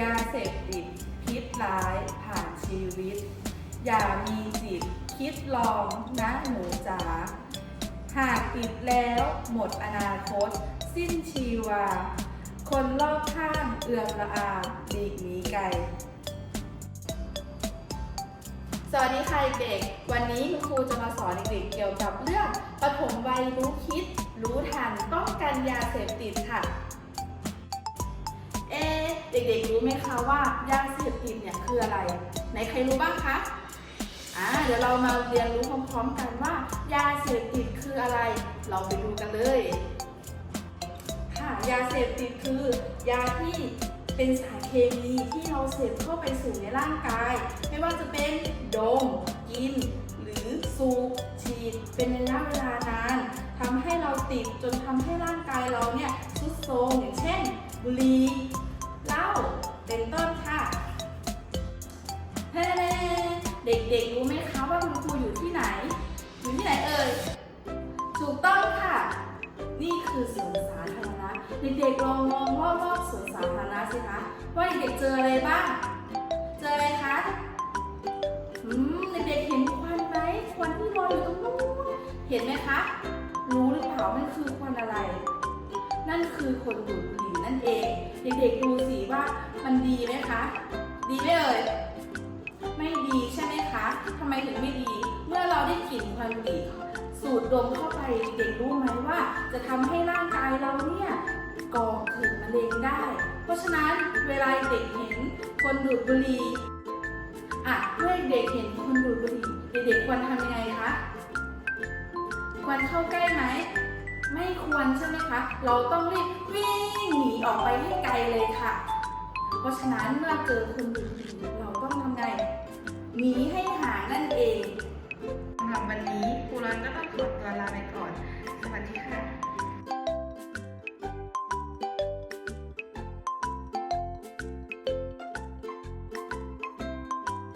ยาเสพติดพิษร้ายผ่านชีวิต อย่ามีจิตคิดลองนะหนูจ๋าหากติดแล้วหมดอนาคต สิ้นชีวา คนรอบข้างเอือมละอาหลีกหนีไกลสวัสดีค่ะเด็ก วันนี้คุณครูจะมาสอนเด็กๆเกี่ยวกับเรื่องปฐมวัยรู้คิด รู้ทันป้องกันยาเสพติดค่ะ เด็กๆรู้ไหมคะว่ายาเสพติดเนี่ยคืออะไรไหนใครรู้บ้างคะอ่าเดี๋ยวเรามาเรียนรู้พร้อมๆกันว่ายาเสพติดคืออะไร เราไปดูกันเลยค่ะยาเสพติดคือยาที่เป็นสารเคมีที่เราเสพเข้าไปสู่ในร่างกาย ไม่ว่าจะเป็นดม กิน หรือสูบฉีดเป็นระยะเวลานานทำให้เราติดจนทำให้ร่างกายเราเนี่ยทรุดโทรมอย่างเช่น บุหรี่ ด็กๆรู้ไหมคะว่าคุณครูอยู่ที่ไหน อยู่ที่ไหนเอ่ย ถูกต้องค่ะ นี่คือสวนสาธารณะ เด็กๆลองมองรอบๆสวนสาธารณะสิคะ ว่าเด็กๆเจออะไรบ้าง เจออะไรคะอืมเด็กๆเห็นควันไหมควันที่ลอยอยู่ตรงนู้นเห็นไหมคะ รู้หรือเปล่ามันคือควันอะไร นั่นคือคนดูดบุหรี่นั่นเอง เด็กๆดูสิว่ามันดีไหมคะ ดีไหมเอ่ย ถึงไม่ดี เมื่อเราได้กลิ่นควันบุหรี่สูดดมเข้าไปเด็กรู้ไหมว่า จะทำให้ร่างกายเราเนี่ยก่อเกิดมะเร็งได้ เพราะฉะนั้นเวลาเด็กเห็นคนดูดบุหรี่อะเมื่อเด็กเห็นคนดูดบุหรี่เด็กๆควรทำยังไงคะควรเข้าใกล้ไหมไม่ควรใช่ไหมคะ เราต้องรีบวิ่งหนีออกไปให้ไกลเลยค่ะ เพราะฉะนั้นเมื่อเจอคนดูดบุหรี่เราต้องทำไง หนีให้ห่างนั่นเองสำหรับวันนี้ครูรันก็ต้องขอตัวลาไปก่อน สวัสดีค่ะ